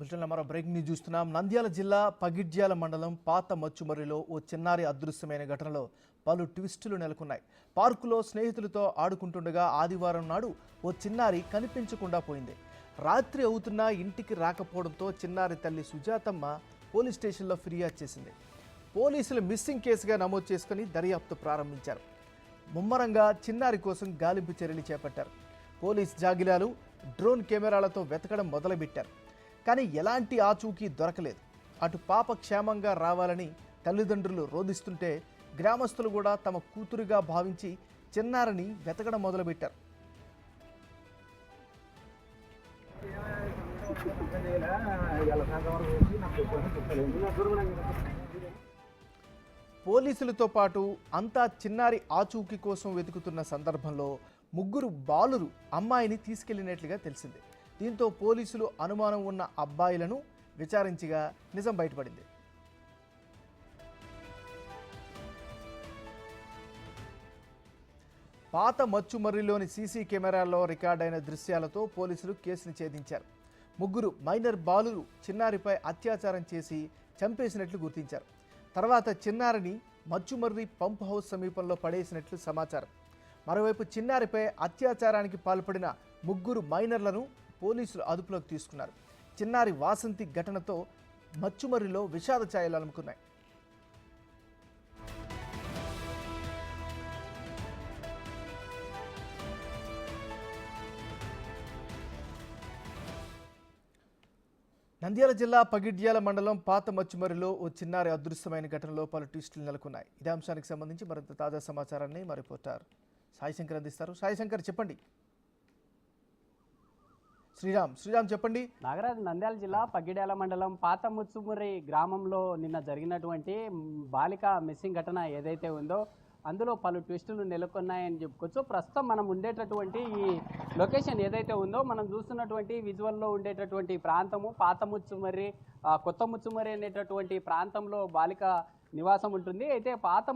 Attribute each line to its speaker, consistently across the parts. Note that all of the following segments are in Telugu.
Speaker 1: బులెటిన్లో మరో బ్రేకింగ్ న్యూస్ చూస్తున్నాం. నంద్యాల జిల్లా పగిడ్యాల మండలం పాత మచ్చుమర్రిలో ఓ చిన్నారి అదృశ్యమైన ఘటనలో పలు ట్విస్టులు నెలకొన్నాయి. పార్కులో స్నేహితులతో ఆడుకుంటుండగా ఆదివారం నాడు ఓ చిన్నారి కనిపించకుండా పోయింది. రాత్రి అవుతున్నా ఇంటికి రాకపోవడంతో చిన్నారి తల్లి సుజాతమ్మ పోలీస్ స్టేషన్లో ఫిర్యాదు చేసింది. పోలీసులు మిస్సింగ్ కేసుగా నమోదు చేసుకుని దర్యాప్తు ప్రారంభించారు. ముమ్మరంగా చిన్నారి కోసం గాలింపు చర్యలు చేపట్టారు. పోలీస్ జాగిలాలు డ్రోన్ కెమెరాలతో వెతకడం మొదలుపెట్టారు. కానీ ఎలాంటి ఆచూకీ దొరకలేదు. అటు పాప క్షేమంగా రావాలని తల్లిదండ్రులు రోధిస్తుంటే గ్రామస్తులు కూడా తమ కూతురుగా భావించి చిన్నారిని వెతకడం మొదలుపెట్టారు. పోలీసులతో పాటు అంతా చిన్నారి ఆచూకీ కోసం వెతుకుతున్న సందర్భంలో ముగ్గురు బాలురు అమ్మాయిని తీసుకెళ్ళినట్లుగా తెలిసింది. దీంతో పోలీసులు అనుమానం ఉన్న అబ్బాయిలను విచారించగా నిజం బయటపడింది. పాత మచ్చుమర్రిలోని సీసీ కెమెరాల్లో రికార్డైన దృశ్యాలతో పోలీసులు కేసును ఛేదించారు. ముగ్గురు మైనర్ బాలురు చిన్నారిపై అత్యాచారం చేసి చంపేసినట్లు గుర్తించారు. తర్వాత చిన్నారిని మచ్చుమర్రి పంప్ హౌస్ సమీపంలో పడేసినట్లు సమాచారం. మరోవైపు చిన్నారిపై అత్యాచారానికి పాల్పడిన ముగ్గురు మైనర్లను పోలీసులు అదుపులోకి తీసుకున్నారు. చిన్నారి వాసంతి ఘటనతో మచ్చుమర్రిలో విషాద ఛాయలు అలుముకున్నాయి. నంద్యాల జిల్లా పగిడ్యాల మండలం పాత మచ్చుమరిలో ఓ చిన్నారి అదృశ్యమైన ఘటనలో పలు ట్విస్టులు నెలకొన్నాయి. ఇదే అంశానికి సంబంధించి మరింత తాజా సమాచారాన్ని మా రిపోర్టర్ సాయిశంకర్ అందిస్తారు. సాయిశంకర్ చెప్పండి. శ్రీరామ్ శ్రీరామ్ చెప్పండి.
Speaker 2: నాగరాజ్ నంద్యాల జిల్లా పగిడ్యాల మండలం పాత ముత్సుమురి గ్రామంలో నిన్న జరిగినటువంటి బాలిక మిస్సింగ్ ఘటన ఏదైతే ఉందో అందులో పలు ట్విస్టులు నెలకొన్నాయని చెప్పుకోవచ్చు. ప్రస్తుతం మనం ఉండేటటువంటి ఈ లొకేషన్ ఏదైతే ఉందో మనం చూస్తున్నటువంటి విజువల్లో ఉండేటటువంటి ప్రాంతము పాత ముచ్చుమర్రి కొత్త ముచ్చుమర్రి అనేటటువంటి ప్రాంతంలో బాలిక నివాసం ఉంటుంది. అయితే పాత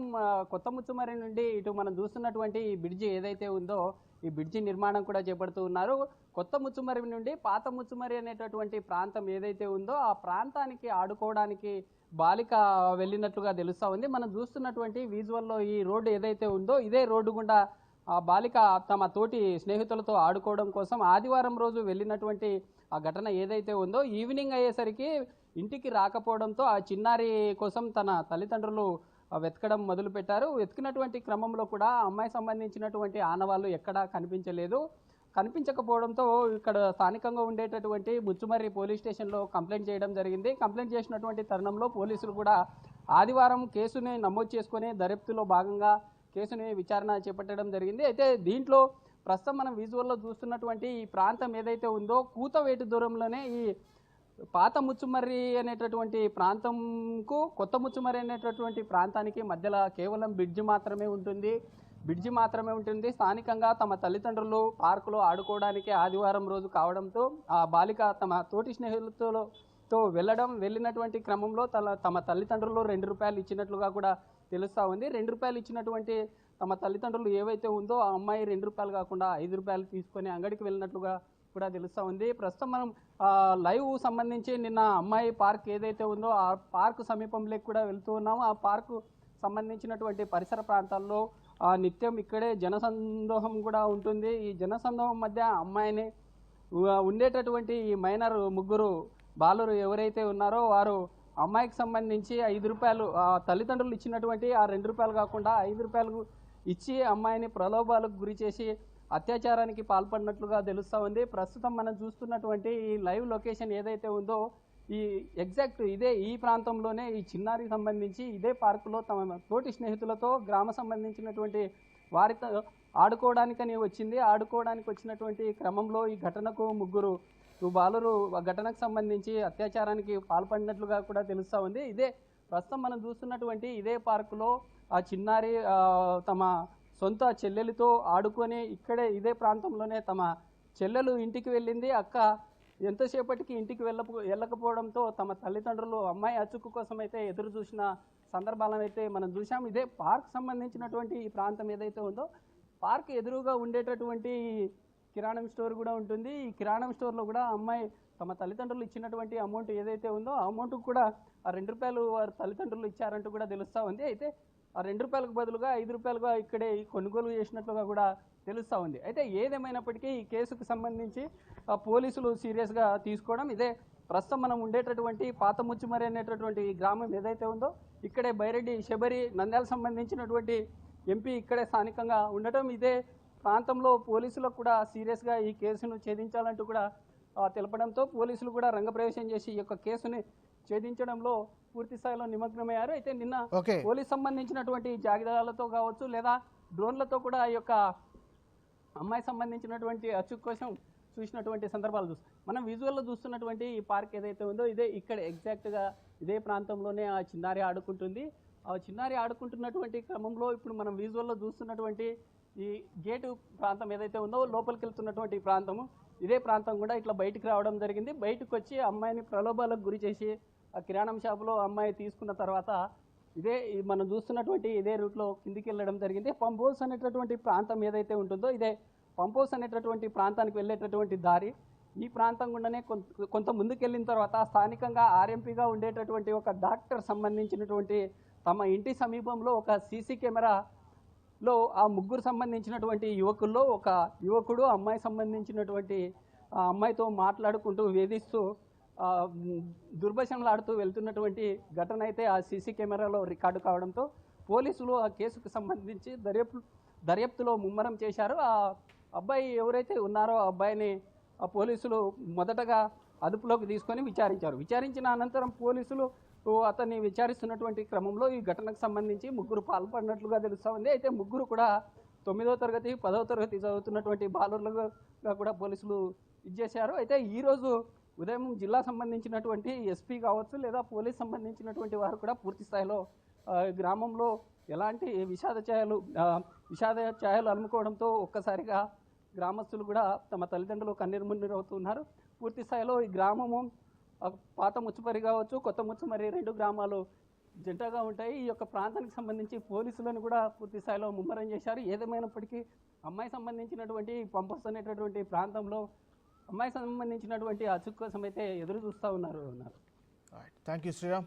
Speaker 2: కొత్త ముచ్చుమర్రి నుండి ఇటు మనం చూస్తున్నటువంటి ఈ బ్రిడ్జి ఏదైతే ఉందో ఈ బ్రిడ్జి నిర్మాణం కూడా చేపడుతూ ఉన్నారు. కొత్త ముచ్చుమరి నుండి పాత ముచ్చుమరి అనేటటువంటి ప్రాంతం ఏదైతే ఉందో ఆ ప్రాంతానికి ఆడుకోవడానికి బాలిక వెళ్ళినట్లుగా తెలుస్తూ ఉంది. మనం చూస్తున్నటువంటి విజువల్లో ఈ రోడ్డు ఏదైతే ఉందో ఇదే రోడ్డు గుండా ఆ బాలిక తమ తోటి స్నేహితులతో ఆడుకోవడం కోసం ఆదివారం రోజు వెళ్ళినటువంటి ఆ ఘటన ఏదైతే ఉందో ఈవినింగ్ అయ్యేసరికి ఇంటికి రాకపోవడంతో ఆ చిన్నారి కోసం తన తల్లిదండ్రులు వెతకడం మొదలుపెట్టారు వెతికినటువంటి క్రమంలో కూడా అమ్మాయి సంబంధించినటువంటి ఆనవాళ్ళు ఎక్కడా కనిపించలేదు. కనిపించకపోవడంతో ఇక్కడ స్థానికంగా ఉండేటటువంటి బుచ్చుమర్రి పోలీస్ స్టేషన్లో కంప్లైంట్ చేయడం జరిగింది. కంప్లైంట్ చేసినటువంటి తరుణంలో పోలీసులు కూడా ఆదివారం కేసుని నమోదు చేసుకుని దర్యాప్తులో భాగంగా కేసుని విచారణ చేపట్టడం జరిగింది. అయితే దీంట్లో ప్రస్తుతం మనం విజువల్లో చూస్తున్నటువంటి ఈ ప్రాంతం ఏదైతే ఉందో కూతవేటు దూరంలోనే ఈ పాత ముచ్చుమర్రి అనేటటువంటి ప్రాంతంకు కొత్త ముచ్చుమర్రి అనేటటువంటి ప్రాంతానికి మధ్యలో కేవలం బ్రిడ్జి మాత్రమే ఉంటుంది. బ్రిడ్జి మాత్రమే ఉంటుంది. స్థానికంగా తమ తల్లిదండ్రులు పార్కులో ఆడుకోవడానికి ఆదివారం రోజు కావడంతో ఆ బాలిక తమ తోటి స్నేహితులతో తో వెళ్ళడం వెళ్ళినటువంటి క్రమంలో తన తమ తల్లిదండ్రులు రెండు రూపాయలు ఇచ్చినట్లుగా కూడా తెలుస్తూ ఉంది. రెండు రూపాయలు ఇచ్చినటువంటి తమ తల్లిదండ్రులు ఏవైతే ఉందో ఆ అమ్మాయి రెండు రూపాయలు కాకుండా ఐదు రూపాయలు తీసుకొని అంగడికి వెళ్ళినట్లుగా కూడా తెలుస్తూ ఉంది. ప్రస్తుతం మనం లైవ్ సంబంధించి నిన్న అమ్మాయి పార్క్ ఏదైతే ఉందో ఆ పార్క్ సమీపంలోకి కూడా వెళ్తూ ఉన్నాము. ఆ పార్కు సంబంధించినటువంటి పరిసర ప్రాంతాల్లో ఆ, నిత్యం ఇక్కడే జనసందోహం కూడా ఉంటుంది. ఈ జనసందోహం మధ్య అమ్మాయిని ఉండేటటువంటి ఈ మైనర్ ముగ్గురు బాలురు ఎవరైతే ఉన్నారో వారు అమ్మాయికి సంబంధించి ఐదు రూపాయలు ఆ తల్లిదండ్రులు ఇచ్చినటువంటి ఆ రెండు రూపాయలు కాకుండా ఐదు రూపాయలు ఇచ్చి అమ్మాయిని ప్రలోభాలకు గురి చేసి అత్యాచారానికి పాల్పడినట్లుగా తెలుస్తూ ఉంది. ప్రస్తుతం మనం చూస్తున్నటువంటి ఈ లైవ్ లొకేషన్ ఏదైతే ఉందో ఈ ఎగ్జాక్ట్ ఇదే ఈ ప్రాంతంలోనే ఈ చిన్నారికి సంబంధించి ఇదే పార్కులో తమ తోటి స్నేహితులతో గ్రామ సంబంధించినటువంటి వారితో ఆడుకోవడానికని వచ్చింది. ఆడుకోవడానికి వచ్చినటువంటి క్రమంలో ఈ ఘటనకు ముగ్గురు బాలురు ఘటనకు సంబంధించి అత్యాచారానికి పాల్పడినట్లుగా కూడా తెలుస్తూ ఉంది. ఇదే ప్రస్తుతం మనం చూస్తున్నటువంటి ఇదే పార్కులో ఆ చిన్నారి తమ సొంత చెల్లెలతో ఆడుకొని ఇక్కడే ఇదే ప్రాంతంలోనే తమ చెల్లెలు ఇంటికి వెళ్ళింది. అక్క ఎంతసేపటికి ఇంటికి వెళ్ళ వెళ్ళకపోవడంతో తమ తల్లిదండ్రులు అమ్మాయి అచ్చుకు కోసం అయితే ఎదురు చూసిన సందర్భాలను అయితే మనం చూసాం ఇదే పార్క్ సంబంధించినటువంటి ఈ ప్రాంతం ఏదైతే ఉందో పార్క్ ఎదురుగా ఉండేటటువంటి కిరాణం స్టోర్ కూడా ఉంటుంది. ఈ కిరాణం స్టోర్లో కూడా అమ్మాయి తమ తల్లిదండ్రులు ఇచ్చినటువంటి అమౌంట్ ఏదైతే ఉందో ఆ అమౌంట్ కూడా ఆ రెండు రూపాయలు వారి తల్లిదండ్రులు ఇచ్చారంటూ కూడా తెలుస్తూ ఉంది. అయితే ఆ రెండు రూపాయలకు బదులుగా ఐదు రూపాయలుగా ఇక్కడే కొనుగోలు చేసినట్లుగా కూడా తెలుస్తూ ఉంది. అయితే ఏదేమైనప్పటికీ ఈ కేసుకు సంబంధించి ఆ పోలీసులు సీరియస్గా తీసుకోవడం ఇదే. ప్రస్తుతం మనం ఉండేటటువంటి పాత ముచ్చుమరి అనేటటువంటి ఈ గ్రామం ఏదైతే ఉందో ఇక్కడే బైరెడ్డి శబరి నంద్యాల సంబంధించినటువంటి ఎంపీ ఇక్కడే స్థానికంగా ఉండటం ఇదే. ప్రాంతంలో పోలీసులకు కూడా సీరియస్గా ఈ కేసును ఛేదించాలంటూ కూడా తెలపడంతో పోలీసులు కూడా రంగప్రవేశం చేసి ఈ యొక్క కేసుని ఛేదించడంలో పూర్తి స్థాయిలో నిమగ్నమయ్యారు. అయితే నిన్న పోలీస్ సంబంధించినటువంటి జాగిదాలతో కావచ్చు లేదా డ్రోన్లతో కూడా ఈ యొక్క అమ్మాయి సంబంధించినటువంటి అచ్చు కోసం చూసినటువంటి సందర్భాలు చూస్తాం మనం విజువల్లో చూస్తున్నటువంటి ఈ పార్క్ ఏదైతే ఉందో ఇదే ఇక్కడ ఎగ్జాక్ట్గా ఇదే ప్రాంతంలోనే ఆ చిన్నారి ఆడుకుంటుంది. ఆ చిన్నారి ఆడుకుంటున్నటువంటి క్రమంలో ఇప్పుడు మనం విజువల్లో చూస్తున్నటువంటి ఈ గేటు ప్రాంతం ఏదైతే ఉందో లోపలికి వెళ్తున్నటువంటి ప్రాంతము. ఇదే ప్రాంతం కూడా ఇట్లా బయటికి రావడం జరిగింది. బయటకు వచ్చి అమ్మాయిని ప్రలోభాలకు గురి చేసి ఆ కిరాణం షాపులో అమ్మాయి తీసుకున్న తర్వాత ఇదే మనం చూస్తున్నటువంటి ఇదే రూట్లో కిందికి వెళ్ళడం జరిగింది. పంప్ హౌస్ అనేటటువంటి ప్రాంతం ఏదైతే ఉంటుందో ఇదే పంప్ హౌస్ అనేటటువంటి ప్రాంతానికి వెళ్ళేటటువంటి దారి. ఈ ప్రాంతం గుండానే కొంత కొంత ముందుకెళ్ళిన తర్వాత స్థానికంగా ఆర్ఎంపీగా ఉండేటటువంటి ఒక డాక్టర్ సంబంధించినటువంటి తమ ఇంటి సమీపంలో ఒక సీసీ కెమెరాలో ఆ ముగ్గురు సంబంధించినటువంటి యువకుల్లో ఒక యువకుడు అమ్మాయి సంబంధించినటువంటి ఆ అమ్మాయితో మాట్లాడుకుంటూ వేధిస్తూ దుర్భషణలాడుతూ వెళ్తున్నటువంటి ఘటన అయితే ఆ సీసీ కెమెరాలో రికార్డు కావడంతో పోలీసులు ఆ కేసుకు సంబంధించి దర్యాప్తు దర్యాప్తులో ముమ్మరం చేశారు. ఆ అబ్బాయి ఎవరైతే ఉన్నారో ఆ అబ్బాయిని ఆ పోలీసులు మొదటగా అదుపులోకి తీసుకొని విచారించారు. విచారించిన అనంతరం పోలీసులు అతన్ని విచారిస్తున్నటువంటి క్రమంలో ఈ ఘటనకు సంబంధించి ముగ్గురు పాల్పడినట్లుగా తెలుస్తూ ఉంది అయితే ముగ్గురు కూడా తొమ్మిదో తరగతి పదవ తరగతి చదువుతున్నటువంటి బాలురులుగా కూడా పోలీసులు ఇచ్చేశారు అయితే ఈరోజు ఉదయం జిల్లా సంబంధించినటువంటి ఎస్పీ కావచ్చు లేదా పోలీస్ సంబంధించినటువంటి వారు కూడా పూర్తి స్థాయిలో గ్రామంలో ఎలాంటి విషాద ఛాయలు విషాద ఛాయలు అలుముకోవడంతో ఒక్కసారిగా గ్రామస్తులు కూడా తమ తల్లిదండ్రులు కన్నీరు మున్నీరు అవుతున్నారు పూర్తి స్థాయిలో ఈ గ్రామము పాత ముచ్చుమరి కావచ్చు కొత్త ముచ్చుమరి రెండు గ్రామాలు జంటగా ఉంటాయి. ఈ యొక్క ప్రాంతానికి సంబంధించి పోలీసులను కూడా పూర్తి స్థాయిలో ముమ్మరం చేశారు. ఏదేమైనప్పటికీ అమ్మాయి సంబంధించినటువంటి పంపస్ అనేటటువంటి ప్రాంతంలో అమ్మాయి సంబంధించినటువంటి అచుక్ కోసం అయితే ఎదురు చూస్తూ ఉన్నారు అన్నారు.
Speaker 1: Thank you Sriram